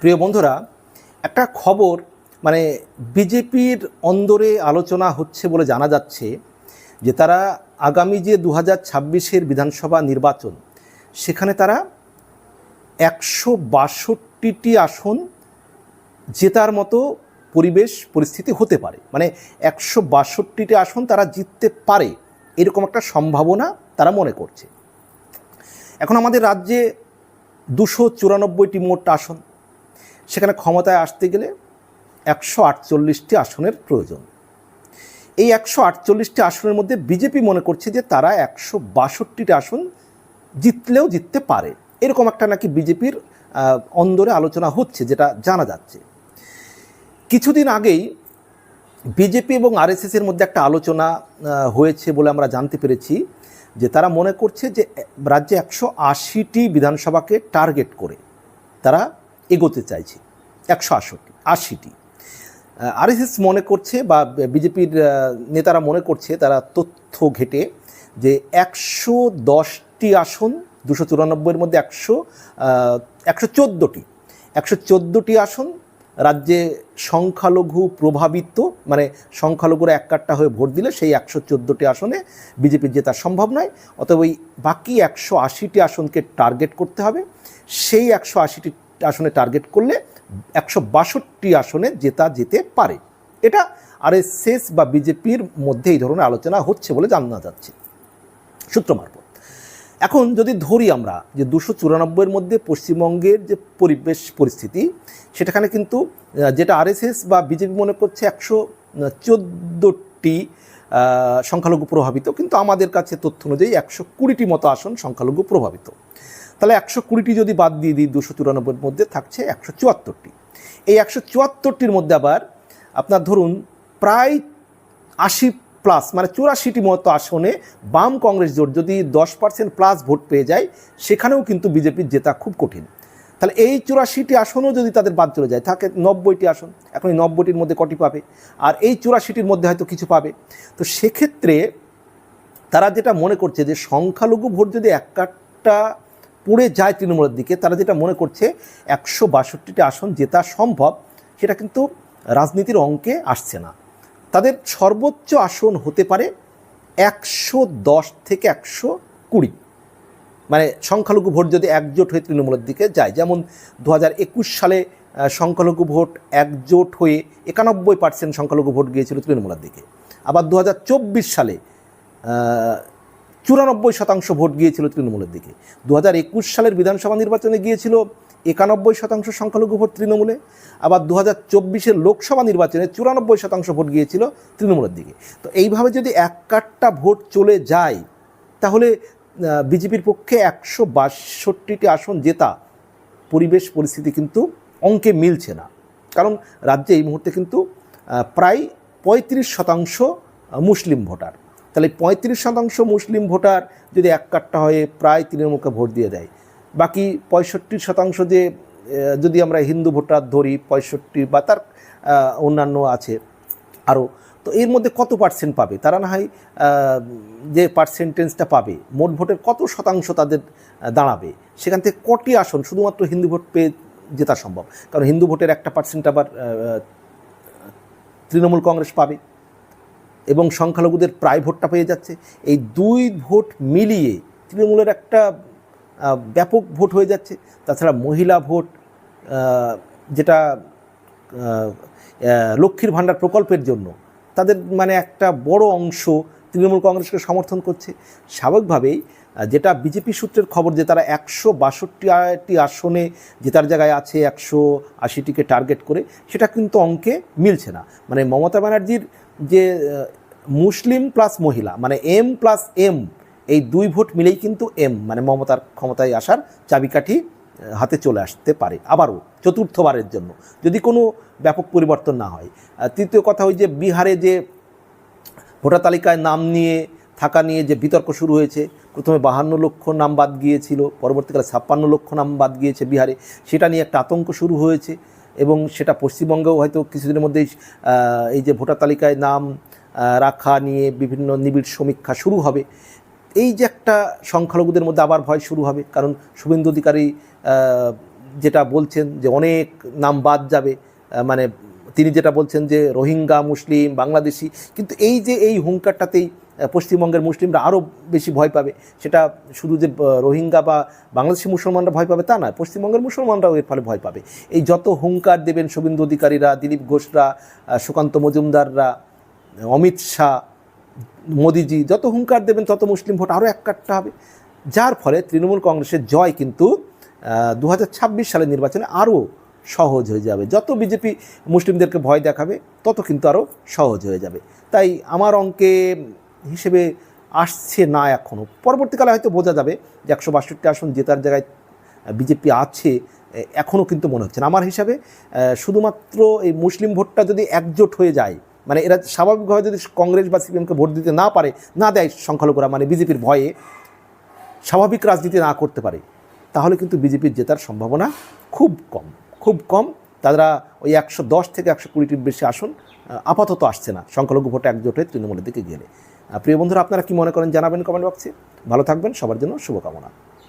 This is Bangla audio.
প্রিয় বন্ধুরা, একটা খবর মানে বিজেপির অন্দরে আলোচনা হচ্ছে বলে জানা যাচ্ছে যে তারা আগামী যে দু হাজার ছাব্বিশের বিধানসভা নির্বাচন, সেখানে তারা একশো বাষট্টিটি আসন জেতার মতো পরিবেশ, পরিস্থিতি হতে পারে। মানে একশো বাষট্টিটি আসন তারা জিততে পারে, এরকম একটা সম্ভাবনা তারা মনে করছে। এখন আমাদের রাজ্যে দুশো চুরানব্বইটি মোট আসন সেখানে ক্ষমতায় আসতে গেলে একশো আটচল্লিশটি আসনের প্রয়োজন। এই একশো আটচল্লিশটি আসনের মধ্যে বিজেপি মনে করছে যে তারা একশো বাষট্টিটি আসন জিতলেও জিততে পারে। এরকম একটা নাকি বিজেপির অন্দরে আলোচনা হচ্ছে যেটা জানা যাচ্ছে। কিছুদিন আগেই বিজেপি এবং আরএসএসের মধ্যে একটা আলোচনা হয়েছে বলে আমরা জানতে পেরেছি যে তারা মনে করছে যে রাজ্যে একশো আশিটি বিধানসভাকে টার্গেট করে তারা এগোতে চাইছে। একশো আষট্টি আশিটি। আরএসএস মনে করছে বা বিজেপির নেতারা মনে করছে তারা তথ্য ঘেটে যে একশো দশটি আসন, দুশো চুরানব্বইয়ের মধ্যে একশো একশো চোদ্দোটি একশো চোদ্দোটি আসন রাজ্যে সংখ্যালঘু প্রভাবিত মানে সংখ্যালঘুরা এক কাট্টা হয়ে ভোট দিলে সেই একশো চোদ্দোটি আসনে বিজেপির জেতা সম্ভব নয়। অতএব ওই বাকি একশো আশিটি আসনকে টার্গেট করতে হবে। সেই একশো আশিটি আসনে টার্গেট করলে একশো বাষট্টি আসনে জেতা যেতে পারে। এটা আরএসএস বা বিজেপির মধ্যে এই ধরনের আলোচনা হচ্ছে বলে জানা যাচ্ছে। সূত্র মারফত। এখন যদি ধরি আমরা যে দুশো চুরানব্বইয়ের মধ্যে পশ্চিমবঙ্গের যে পরিবেশ পরিস্থিতি সেটাখানে কিন্তু যেটা আরএসএস বা বিজেপি মনে করছে একশো চোদ্দোটি সংখ্যালঘু প্রভাবিত, কিন্তু আমাদের কাছে তথ্য অনুযায়ী একশো কুড়িটি মতো আসন সংখ্যালঘু প্রভাবিত। তাহলে একশো কুড়িটি যদি বাদ দিয়ে দিই দুশো চুরানব্বইয়ের মধ্যে, থাকছে একশো চুয়াত্তরটি। এই একশো চুয়াত্তরটির মধ্যে আবার আপনার ধরুন প্রায় আশি প্লাস মানে চুরাশিটি মতো আসনে বাম কংগ্রেস জোট যদি দশ পার্সেন্ট প্লাস ভোট পেয়ে যায়, সেখানেও কিন্তু বিজেপির জেতা খুব কঠিন। তাহলে এই চুরাশিটি আসনও যদি তাদের বাদ চলে যায়, থাকে নব্বইটি আসন, এখন এই নব্বইটির মধ্যে কটি পাবে? আর এই চুরাশিটির মধ্যে হয়তো কিছু পাবে। তো সেক্ষেত্রে তারা যেটা মনে করছে যে সংখ্যালঘু ভোট যদি এক কাটটা পড়ে যায় তৃণমূলের দিকে, তারা যেটা মনে করছে, একশো বাষট্টিটি আসন জেতা সম্ভব, সেটা কিন্তু রাজনীতির অঙ্কে আসছে না। তাদের সর্বোচ্চ আসন হতে পারে একশো দশ থেকে একশো কুড়ি। মানে সংখ্যালঘু ভোট যদি একজোট হয়ে তৃণমূলের দিকে যায়, যেমন দু হাজার একুশ সালে সংখ্যালঘু ভোট একজোট হয়ে একানব্বই পার্সেন্ট সংখ্যালঘু ভোট গিয়েছিল তৃণমূলের দিকে। আবার দু হাজার চব্বিশ সালে চুরানব্বই শতাংশ ভোট গিয়েছিল তৃণমূলের দিকে। দু হাজার একুশ সালের বিধানসভা নির্বাচনে গিয়েছিল একানব্বই শতাংশ সংখ্যালঘু ভোট তৃণমূলে। আবার দু হাজার চব্বিশের লোকসভা নির্বাচনে চুরানব্বই শতাংশ ভোট গিয়েছিল তৃণমূলের দিকে। তো এইভাবে যদি এক কাট্টা ভোট চলে যায়, তাহলে বিজেপির পক্ষে একশো বাষট্টিটি আসন জেতা পরিবেশ পরিস্থিতি কিন্তু অঙ্কে মিলছে না। কারণ রাজ্যে এই মুহূর্তে কিন্তু প্রায় পঁয়ত্রিশ শতাংশ মুসলিম ভোটার। তাহলে পঁয়ত্রিশ শতাংশ মুসলিম ভোটার যদি এক কাট্টা হয়ে প্রায় তৃণমূলকে ভোট দিয়ে দেয়, বাকি পঁয়ষট্টি শতাংশ যে যদি আমরা হিন্দু ভোটার ধরি, পঁয়ষট্টি বা তার অন্যান্য আছে আরও, তো এর মধ্যে কত পার্সেন্ট পাবে? তারা না হয় যে পার্সেন্টেজটা পাবে, মোট ভোটের কত শতাংশ তাদের দাঁড়াবে? সেখান থেকে কটি আসন শুধুমাত্র হিন্দু ভোট পেয়ে জেতা সম্ভব? কারণ হিন্দু ভোটের একটা পার্সেন্ট আবার তৃণমূল কংগ্রেস পাবে। এবং সংখ্যালঘুদের প্রায় ভোটটা পেয়ে যাচ্ছে। এই দুই ভোট মিলিয়ে তৃণমূলের একটা ব্যাপক ভোট হয়ে যাচ্ছে। তাছাড়া মহিলা ভোট যেটা লক্ষ্মীর ভাণ্ডার প্রকল্পের জন্য, তাদের মানে একটা বড় অংশ তৃণমূল কংগ্রেসকে সমর্থন করছে। স্বাভাবিকভাবেই যেটা বিজেপি সূত্রের খবর যে তারা একশো বাষট্টি আসনে জেতার জায়গায় আছে, একশো আশিটিকে টার্গেট করে, সেটা কিন্তু অঙ্কে মিলছে না। মানে মমতা ব্যানার্জির যে মুসলিম প্লাস মহিলা মানে এম প্লাস এম এই দুই ভোট মিলেই কিন্তু এম মানে মমতার ক্ষমতায় আসার চাবিকাঠি হাতে চলে আসতে পারে। আবারও চতুর্থবারের জন্য, যদি কোনো ব্যাপক পরিবর্তন না হয়। তৃতীয় কথা ওই যে বিহারে যে ভোটার তালিকায় নাম নিয়ে, থাকা নিয়ে যে বিতর্ক শুরু হয়েছে, প্রথমে বাহান্ন লক্ষ নাম বাদ গিয়েছিল, পরবর্তীকালে ছাপ্পান্ন লক্ষ নাম বাদ গিয়েছে বিহারে, সেটা নিয়ে একটা আতঙ্ক শুরু হয়েছে এবং সেটা পশ্চিমবঙ্গেও হয়তো কিছুদিনের মধ্যেই এই যে ভোটার তালিকায় নাম রাখা নিয়ে বিভিন্ন নিবিড় সমীক্ষা শুরু হবে। এই যে একটা সংখ্যালঘুদের মধ্যে আবার ভয় শুরু হবে, কারণ শুভেন্দু অধিকারী যেটা বলছেন যে অনেক নাম বাদ যাবে মানে তিনি যেটা বলছেন যে রোহিঙ্গা, মুসলিম, বাংলাদেশি, কিন্তু এই যে এই হুঙ্কারটাতেই পশ্চিমবঙ্গের মুসলিমরা আরও বেশি ভয় পাবে। সেটা শুধু যে রোহিঙ্গা বা বাংলাদেশি মুসলমানরা ভয় পাবে তা নয় পশ্চিমবঙ্গের মুসলমানরাও এর ফলে ভয় পাবে। এই যত হুঙ্কার দেবেন শুভেন্দু অধিকারীরা, দিলীপ ঘোষরা সুকান্ত মজুমদাররা অমিত শাহ, মোদিজি, যত হুঙ্কার দেবেন, তত মুসলিম ভোট আরও এক কাটতে হবে। যার ফলে তৃণমূল কংগ্রেসের জয় কিন্তু দু হাজার ছাব্বিশ সালের নির্বাচনে আরও সহজ হয়ে যাবে। যত বিজেপি মুসলিমদেরকে ভয় দেখাবে, তত কিন্তু আরও সহজ হয়ে যাবে। তাই আমার অঙ্কে হিসেবে আসছে না এখনও পরবর্তীকালে হয়তো বোঝা যাবে যে একশো বাষট্টি আসন জেতার জায়গায় বিজেপি আছে এখনও কিন্তু মনে হচ্ছে না। আমার হিসাবে শুধুমাত্র এই মুসলিম ভোটটা যদি একজোট হয়ে যায় মানে এরা স্বাভাবিকভাবে যদি কংগ্রেস বা সিপিএমকে ভোট দিতে না পারে, না দেয় সংখ্যালঘুরা মানে বিজেপির ভয়ে স্বাভাবিক রাজনীতি না করতে পারে, তাহলে কিন্তু বিজেপির জেতার সম্ভাবনা খুব কম খুব কম। তারা ওই একশো দশ থেকে একশো কুড়িটির বেশি আসন আপাতত আসছে না, সংখ্যালঘু ভোটে একজোট হয়ে তৃণমূলের দিকে গেলে। প্রিয় বন্ধুরা, আপনারা কি মনে করেন জানাবেন কমেন্ট বক্সে। ভালো থাকবেন, সবার জন্য শুভকামনা।